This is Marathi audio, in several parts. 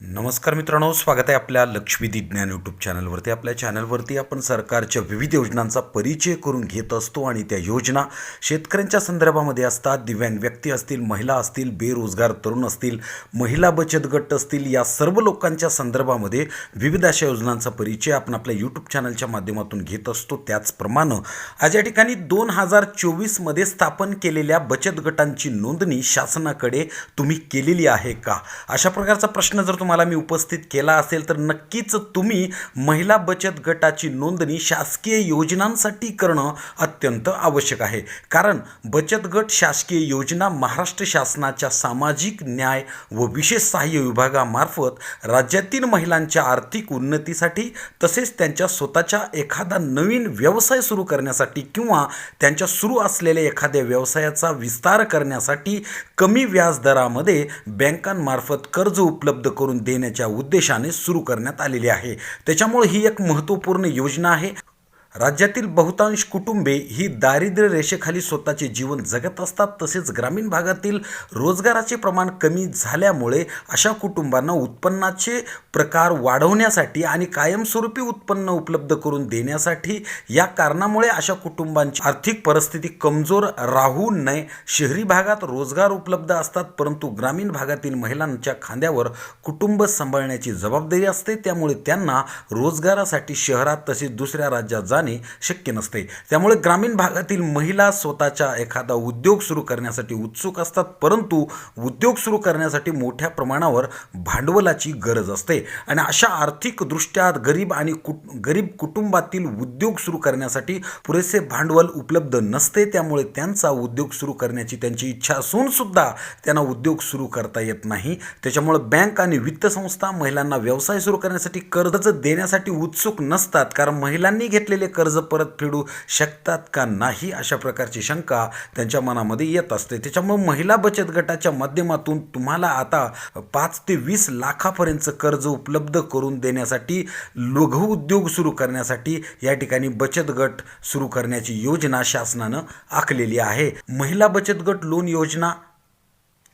नमस्कार मित्रांनो स्वागत आहे आपल्या लक्ष्मी ज्ञान यूट्यूब चॅनलवरती आपल्या चॅनलवरती आपण सरकारच्या विविध योजनांचा परिचय करून घेत असतो आणि त्या योजना शेतकऱ्यांच्या संदर्भामध्ये असतात. दिव्यांग व्यक्ती असतील महिला असतील बेरोजगार तरुण असतील महिला बचत गट असतील या सर्व लोकांच्या संदर्भामध्ये विविध अशा योजनांचा परिचय आपण आपल्या यूट्यूब चॅनलच्या माध्यमातून घेत असतो. त्याचप्रमाणे आज या ठिकाणी दोन हजार चोवीसमध्ये स्थापन केलेल्या बचत गटांची नोंदणी शासनाकडे तुम्ही केलेली आहे का? अशा प्रकारचा प्रश्न जर तुम्हाला मी उपस्थित केला असेल तर नक्कीच तुम्ही महिला बचत गटाची नोंदणी शासकीय योजनांसाठी करणं अत्यंत आवश्यक आहे. कारण बचत गट शासकीय योजना महाराष्ट्र शासनाच्या सामाजिक न्याय व विशेष सहाय्य विभागामार्फत राज्यातील महिलांच्या आर्थिक उन्नतीसाठी तसेच त्यांच्या स्वतःच्या एखादा नवीन व्यवसाय सुरू करण्यासाठी किंवा त्यांच्या सुरू असलेल्या एखाद्या व्यवसायाचा विस्तार करण्यासाठी कमी व्याजदरामध्ये बँकांमार्फत कर्ज उपलब्ध करून देण्याच्या उद्देशाने सुरू करण्यात आलेली आहे. त्याच्यामुळे ही एक महत्त्वपूर्ण योजना आहे. राज्यातील बहुतांश कुटुंबे ही दारिद्र्य रेषेखाली स्वतःचे जीवन जगत असतात. तसेच ग्रामीण भागातील रोजगाराचे प्रमाण कमी झाल्यामुळे अशा कुटुंबांना उत्पन्नाचे प्रकार वाढवण्यासाठी आणि कायमस्वरूपी उत्पन्न उपलब्ध करून देण्यासाठी या कारणामुळे अशा कुटुंबांची आर्थिक परिस्थिती कमजोर राहू नये. शहरी भागात रोजगार उपलब्ध असतात परंतु ग्रामीण भागातील महिलांच्या खांद्यावर कुटुंब सांभाळण्याची जबाबदारी असते. त्यामुळे त्यांना रोजगारासाठी शहरात तसेच दुसऱ्या राज्यात जाणे शक्य नसते. त्यामुळे ग्रामीण भागातील महिला स्वतःचा एखादा उद्योग सुरू करण्यासाठी उत्सुक असतात परंतु उद्योग सुरू करण्यासाठी मोठ्या प्रमाणावर भांडवलाची गरज असते. आणि अशा आर्थिकदृष्ट्या गरीब आणि कुट गरीब कुटुंबातील उद्योग सुरू करण्यासाठी पुरेसे भांडवल उपलब्ध नसते. त्यामुळे त्यांचा उद्योग सुरू करण्याची त्यांची इच्छा असून सुद्धा त्यांना उद्योग सुरू करता येत नाही. त्याच्यामुळे बँक आणि वित्त संस्था महिलांना व्यवसाय सुरू करण्यासाठी कर्ज देण्यासाठी उत्सुक नसतात. कारण महिलांनी घेतलेले कर्ज परत फेडू शकतात का नाही अशा प्रकारची शंका त्यांच्या मनामध्ये येत असते. त्याच्यामुळे महिला बचत गटाच्या माध्यमातून तुम्हाला आता पाच ते वीस लाखापर्यंतचं कर्ज उपलब्ध करून देण्यासाठी लघु उद्योग सुरू करण्यासाठी या ठिकाणी बचत गट सुरू करण्याची योजना शासनानं आखलेली आहे. महिला बचत गट लोन योजना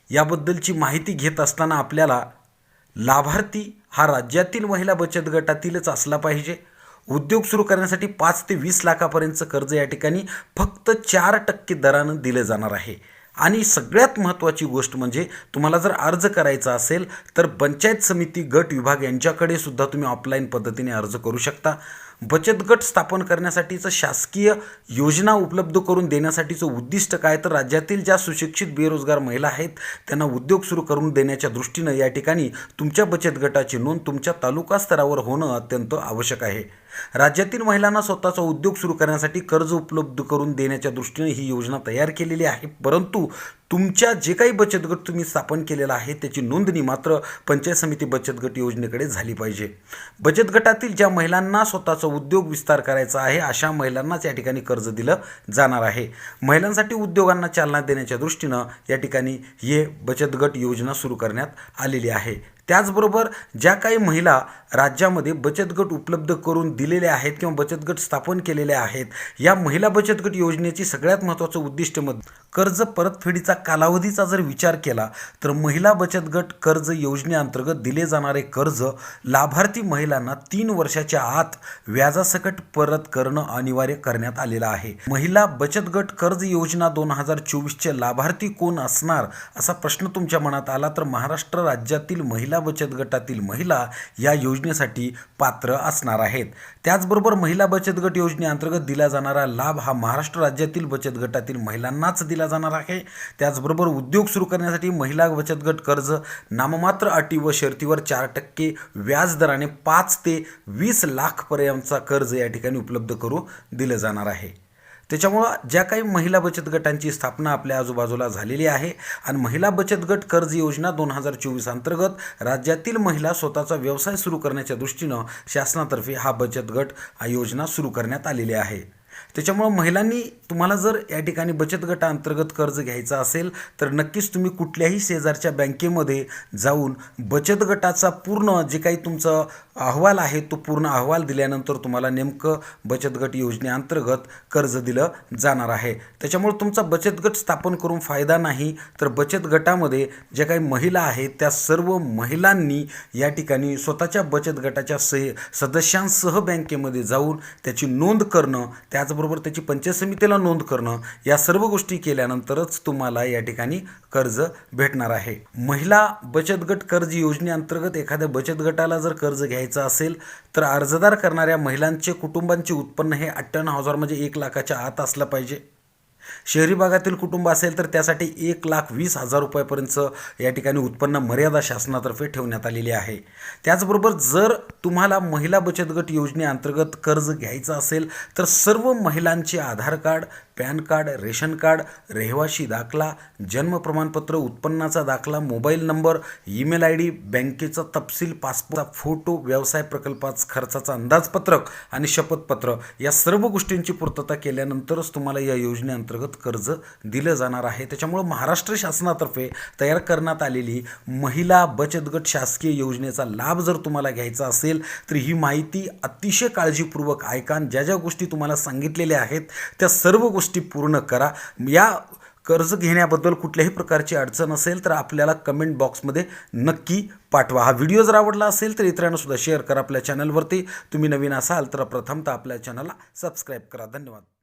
याबद्दलची माहिती घेत असताना आपल्याला लाभार्थी हा राज्यातील महिला बचत गटातीलच असला पाहिजे. उद्योग सुरू करण्यासाठी पाच ते वीस लाखापर्यंतचं कर्ज या ठिकाणी फक्त चार टक्के दरानं दिलं जाणार आहे. आणि सगळ्यात महत्त्वाची गोष्ट म्हणजे तुम्हाला जर अर्ज करायचा असेल तर पंचायत समिती गट विभाग यांच्याकडे सुद्धा तुम्ही ऑफलाईन पद्धतीने अर्ज करू शकता. बचत गट स्थापन करण्यासाठीचं शासकीय योजना उपलब्ध करून देण्यासाठीचं उद्दिष्ट काय? तर राज्यातील ज्या सुशिक्षित बेरोजगार महिला आहेत त्यांना उद्योग सुरू करून देण्याच्या दृष्टीनं या ठिकाणी तुमच्या बचत गटाची नोंद तुमच्या तालुका स्तरावर होणं अत्यंत आवश्यक आहे. राज्यातील महिलांना स्वतःचा उद्योग सुरू करण्यासाठी कर्ज उपलब्ध करून देण्याच्या दृष्टीने ही योजना तयार केलेली आहे. परंतु तुमच्या जे काही बचत गट तुम्ही स्थापन केलेला आहे त्याची नोंदणी मात्र पंचायत समिती बचत गट योजनेकडे झाली पाहिजे. बचत गटातील ज्या महिलांना स्वतःचा उद्योग विस्तार करायचा आहे अशा महिलांनाच या ठिकाणी कर्ज दिलं जाणार आहे. महिलांसाठी उद्योगांना चालना देण्याच्या दृष्टीनं या ठिकाणी हे बचत गट योजना सुरू करण्यात आलेली आहे. त्याचबरोबर ज्या काही महिला राज्यामध्ये बचत गट उपलब्ध करून दिलेले आहेत किंवा बचत गट स्थापन केलेले आहेत या महिला बचत गट योजनेची सगळ्यात महत्त्वाचं उद्दिष्ट मग कर्ज परतफेडीचा कालावधीचा जर विचार केला तर महिला बचत गट कर्ज योजनेअंतर्गत दिले जाणारे कर्ज लाभार्थी महिलांना तीन वर्षाच्या आत व्याजासकट परत करणं अनिवार्य करण्यात आलेलं आहे. महिला बचत गट कर्ज योजना दोन हजार चोवीसचे लाभार्थी कोण असणार असा प्रश्न तुमच्या मनात आला तर महाराष्ट्र राज्यातील महिला महिला बचत गटातील महिला या योजनेसाठी पात्र असणार आहेत. त्याचबरोबर महिला बचत गट योजनेअंतर्गत दिला जाणारा लाभ हा महाराष्ट्र राज्यातील बचत गटातील महिलांनाच दिला जाणार आहे. त्याचबरोबर उद्योग सुरू करण्यासाठी महिला बचत गट कर्ज नाममात्र अटी व शर्तीवर चार टक्के व्याजदराने पाच ते वीस लाखपर्यंतचा कर्ज या ठिकाणी उपलब्ध करू दिलं जाणार आहे. त्याच्यामुळं ज्या काही महिला बचत गटांची स्थापना आपल्या आजूबाजूला झालेली आहे आणि महिला बचत गट कर्ज योजना दोन हजार चोवीस अंतर्गत राज्यातील महिला स्वतःचा व्यवसाय सुरू करण्याच्या दृष्टीनं शासनातर्फे हा बचत गट योजना सुरू करण्यात आलेली आहे. त्याच्यामुळं महिलांनी तुम्हाला जर या ठिकाणी बचत गटाअंतर्गत कर्ज घ्यायचं असेल तर नक्कीच तुम्ही कुठल्याही शेजारच्या बँकेमध्ये जाऊन बचत गटाचा पूर्ण जे काही तुमचं अहवाल आहे तो पूर्ण अहवाल दिल्यानंतर तुम्हाला नेमकं बचत गट योजनेअंतर्गत कर्ज दिलं जाणार आहे. त्याच्यामुळे तुमचा बचत गट स्थापन करून फायदा नाही तर बचत गटामध्ये ज्या काही महिला आहेत त्या सर्व महिलांनी या ठिकाणी स्वतःच्या बचत गटाच्या सह सदस्यांसह बँकेमध्ये जाऊन त्याची नोंद करणं त्याचबरोबर त्याची पंचायत समितीला नोंद करणं या सर्व गोष्टी केल्यानंतरच तुम्हाला या ठिकाणी कर्ज भेटणार आहे. महिला बचत गट कर्ज योजनेअंतर्गत एखाद्या बचत गटाला जर कर्ज घ्यायचं असेल तर अर्जदार करणाऱ्या महिलांचे कुटुंबांचे उत्पन्न हे अठ्ठ्याण्णव हजार म्हणजे एक लाखाच्या आत असलं पाहिजे. शहरी भागातील कुटुंब असेल तर त्यासाठी एक लाख वीस हजार रुपयापर्यंत या ठिकाणी उत्पन्न मर्यादा शासनातर्फे ठेवण्यात आलेली आहे. त्याचबरोबर जर तुम्हाला महिला बचत गट योजनेअंतर्गत कर्ज घ्यायचं असेल तर सर्व महिलांचे Aadhaar card PAN card ration card रहिवाशी दाखला जन्म प्रमाणपत्र उत्पन्नाचा दाखला mobile number email I D बँकेचा तपशील पासपोर्टचा फोटो व्यवसाय प्रकल्पाचा खर्चाचा अंदाजपत्रक आणि शपथपत्र या सर्व गोष्टींची पूर्तता केल्यानंतरच तुम्हाला या योजनेअंतर्गत कर्ज दिलं जाणार आहे. त्याच्यामुळं महाराष्ट्र शासनातर्फे तयार करण्यात आलेली महिला बचत गट शासकीय योजनेचा लाभ जर तुम्हाला घ्यायचा असेल तर ही माहिती अतिशय काळजीपूर्वक ऐका ज्या ज्या गोष्टी तुम्हाला सांगितलेल्या आहेत त्या सर्व गोष्टी पूर्ण करा. या कर्ज घेण्याबद्दल कुठल्याही प्रकारची अडचण असेल तर आपल्याला कमेंट बॉक्समध्ये नक्की पाठवा. हा व्हिडिओ जर आवडला असेल तर इतरांना सुद्धा शेअर करा आपल्या चॅनलवरती तुम्ही नवीन असाल तर प्रथमतः आपल्या चॅनलला सबस्क्राईब करा. धन्यवाद.